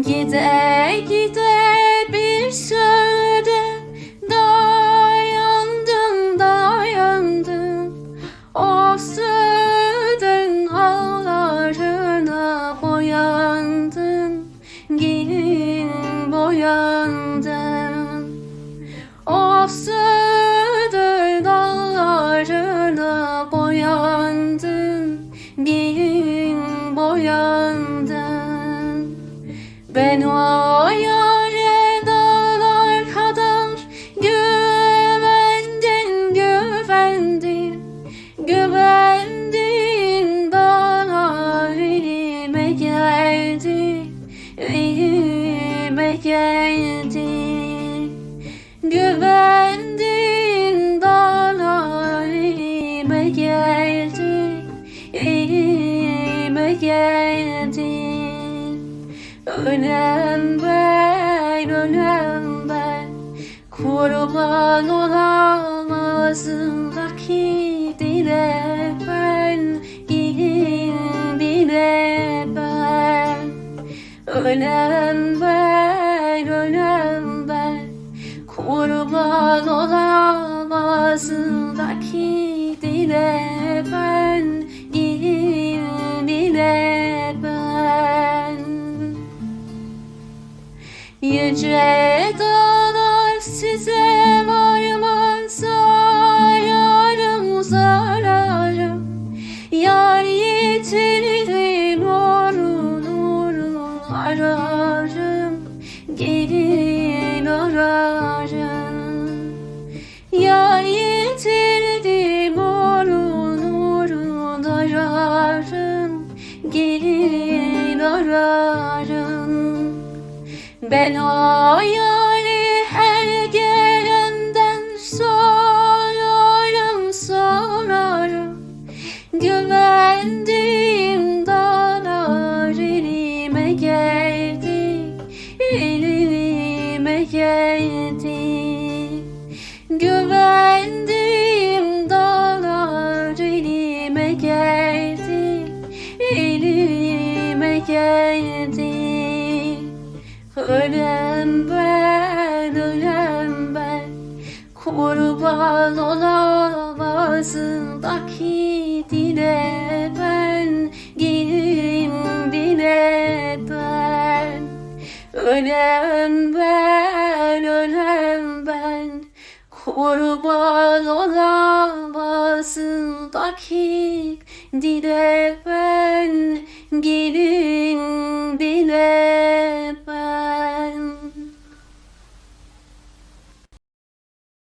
Gide gide bir sürede dayandım dayandım. O sürden ağlarına boyandım Gelin boyandım. O sürden ben o yâre dağlar kadar güvendim, güvendim, güvendim dağlar elime geldi, elime geldi. Güvendim dağlar elime geldi, elime geldi. Ölen ben, ölen ben. Kurban olamazındaki dile ben. Gelin dile ben. Ölen ben, ölen ben. Kurban olamazındaki Yüce dağlar size varmaz zararım zararım. Yar yitirdim nurun nurun ararım Gelin ararım Yar yitirdim nurun nurun ararım Gelin ararım ben yâri her gelenden sorarım, sorarım. Güvendiğim dağlar elime geldi, elime geldi. Güvendiğim dağlar elime geldi, elime geldi. Ölen ben, ölen ben. Kurban olamazındaki dile ben. Gelin dile ben. Ölen ben, ölen ben. Kurban olamazındaki dile ben. Gelin dile